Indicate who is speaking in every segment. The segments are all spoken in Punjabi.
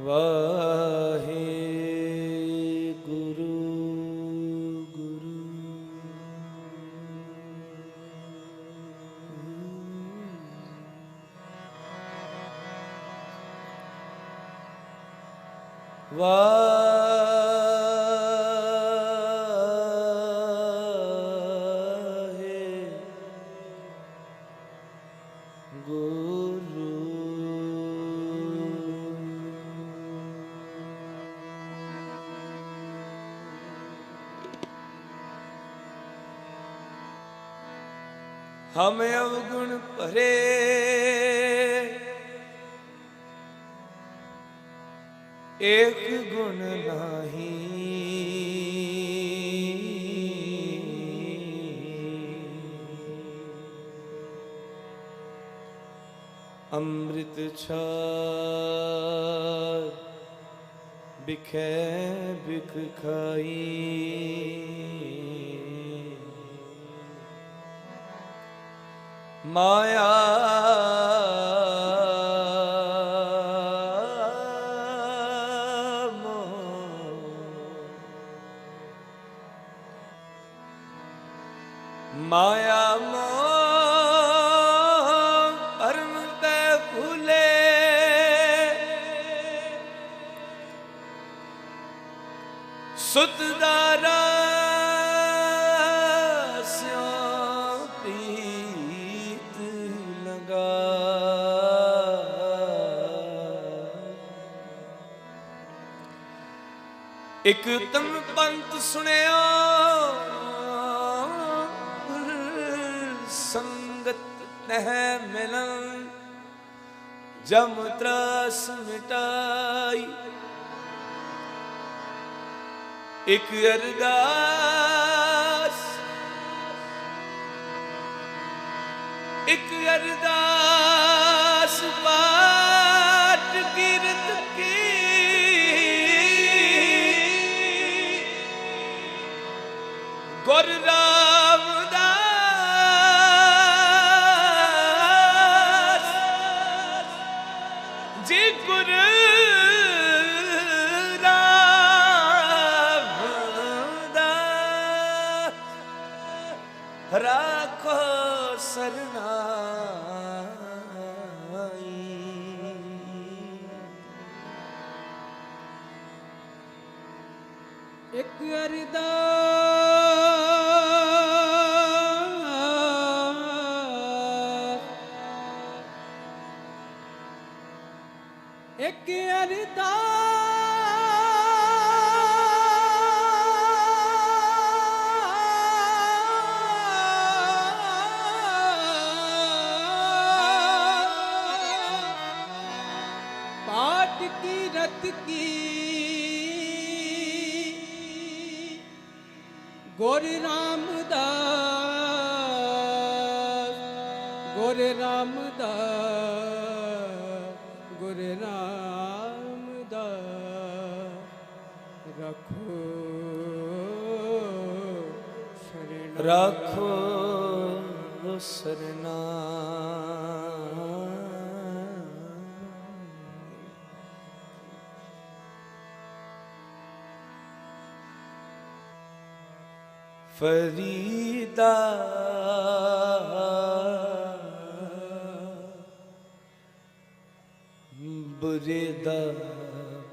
Speaker 1: ਵਾਹਿਗੁਰੂ ਗੁਰੂ। ਗੁਰੂ ਵਾਹੇ ਹਮ ਅਵਗੁਣ ਭਰੇ। ਇੱਕ ਗੁਣ ਨਾਹੀ। ਅੰਮ੍ਰਿਤ ਛਾਰ ਬਿਖੈ ਬਿਖ ਖਾਈ। ਮਾਇਆ ਇਕ ਤਮ ਪੰਤ ਸੁਣਿਆ ਸੰਗਤ ਨਹਿ ਮਿਲਨ ਜਮ ਤਰਾਸ ਮਿਟਾਈ। ਇਕ ਅਰਦਾਸ ਇਕ ਅਰਦਾਸ
Speaker 2: ਇੱਕ ਅਰਦਾਸ ਗੁਰ ਰਾਮਦਾਸ ਗੁਰ ਰਾਮਦਾਸ ਰਖੋ ਸ਼ਰਨ।
Speaker 1: ਰਾਖੋ ਸਰਨਾ। ਫਰੀਦਾ ਬੁਰੇ ਦਾ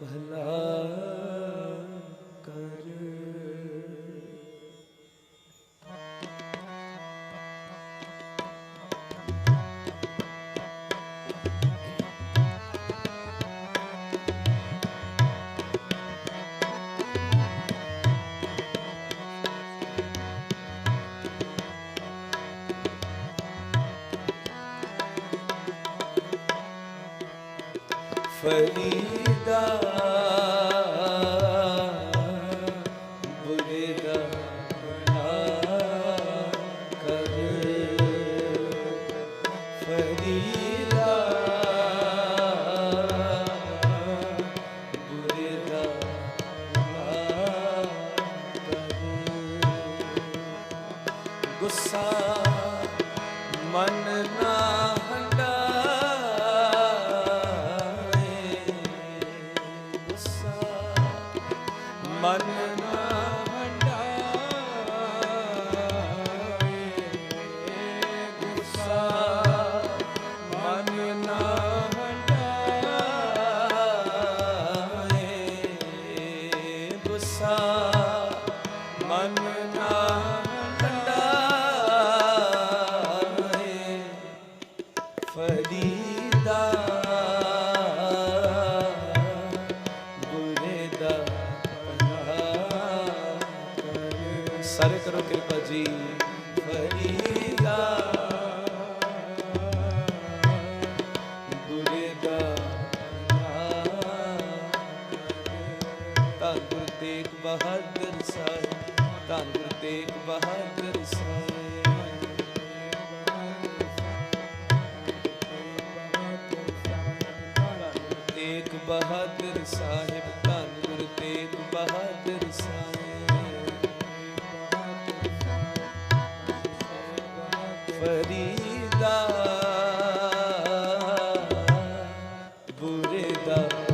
Speaker 1: ਭਲਾ पुरे दा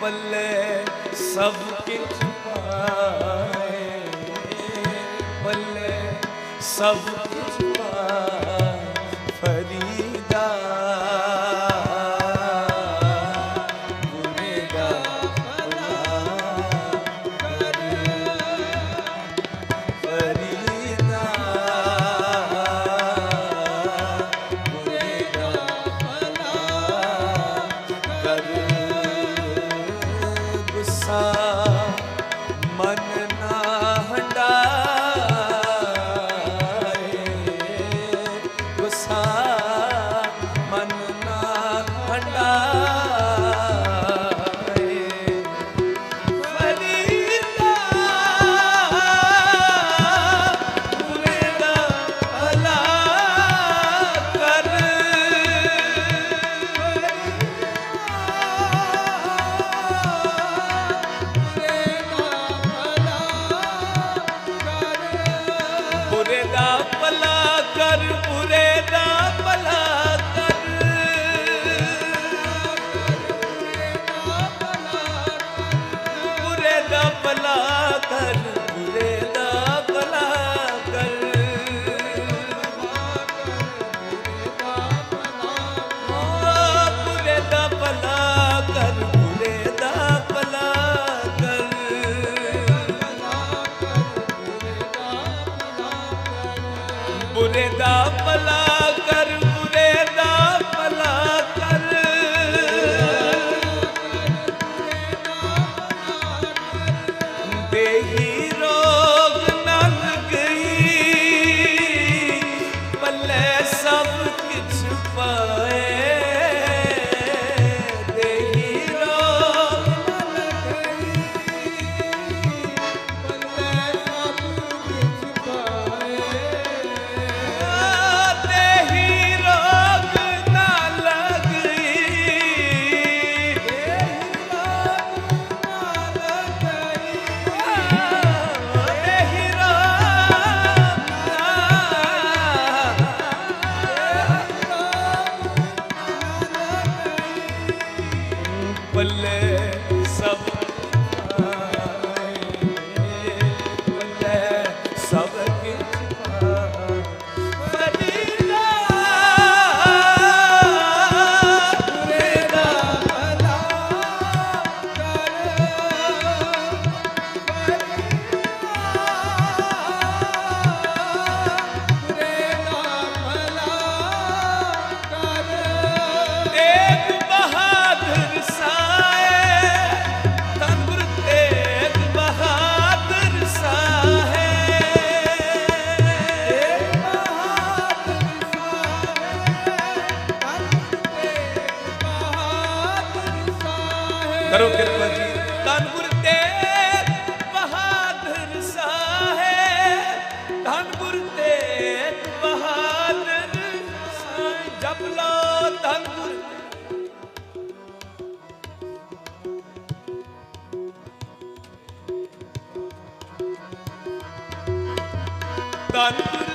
Speaker 1: ਬੱਲੇ ਸਭ ਕਿਛ ਪਾਏ ਬੱਲੇ ਸਭ baby. ਬੰਦ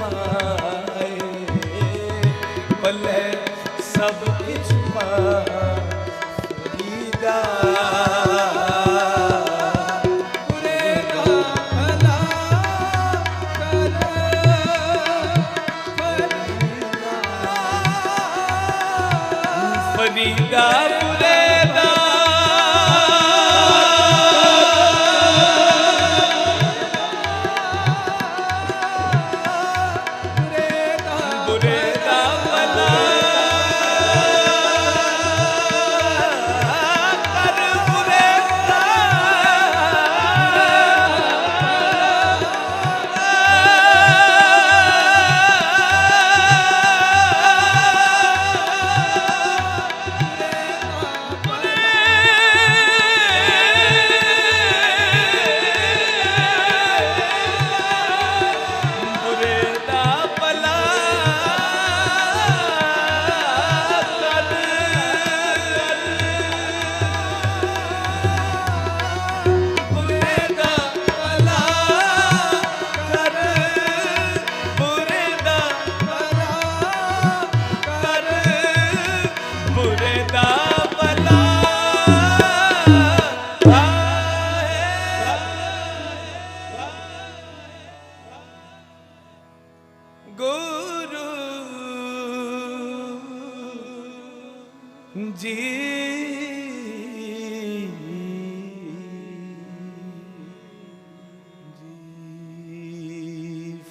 Speaker 1: ਪਾਰ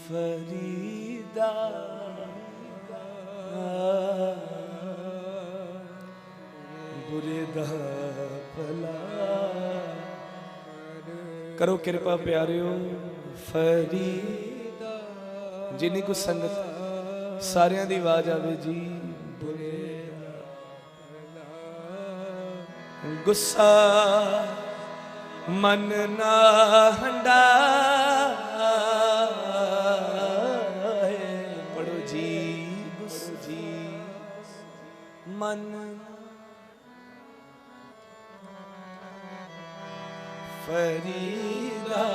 Speaker 1: ਫਰੀਦਾ ਬੁਰੇ ਦਾ ਭਲਾ ਕਰੋ ਕਿਰਪਾ ਪਿਆਰਿਓ ਫਰੀਦਾ ਜਿੰਨੀ ਕੁ ਸੰਗਤ ਸਾਰਿਆਂ ਦੀ ਆਵਾਜ਼ ਆਵੇ ਜੀ ਬੁਰੇ ਗੁੱਸਾ ਮਨ ਨਾ ਹੰਡਾ ਮਨ ਫਰੀਦਾ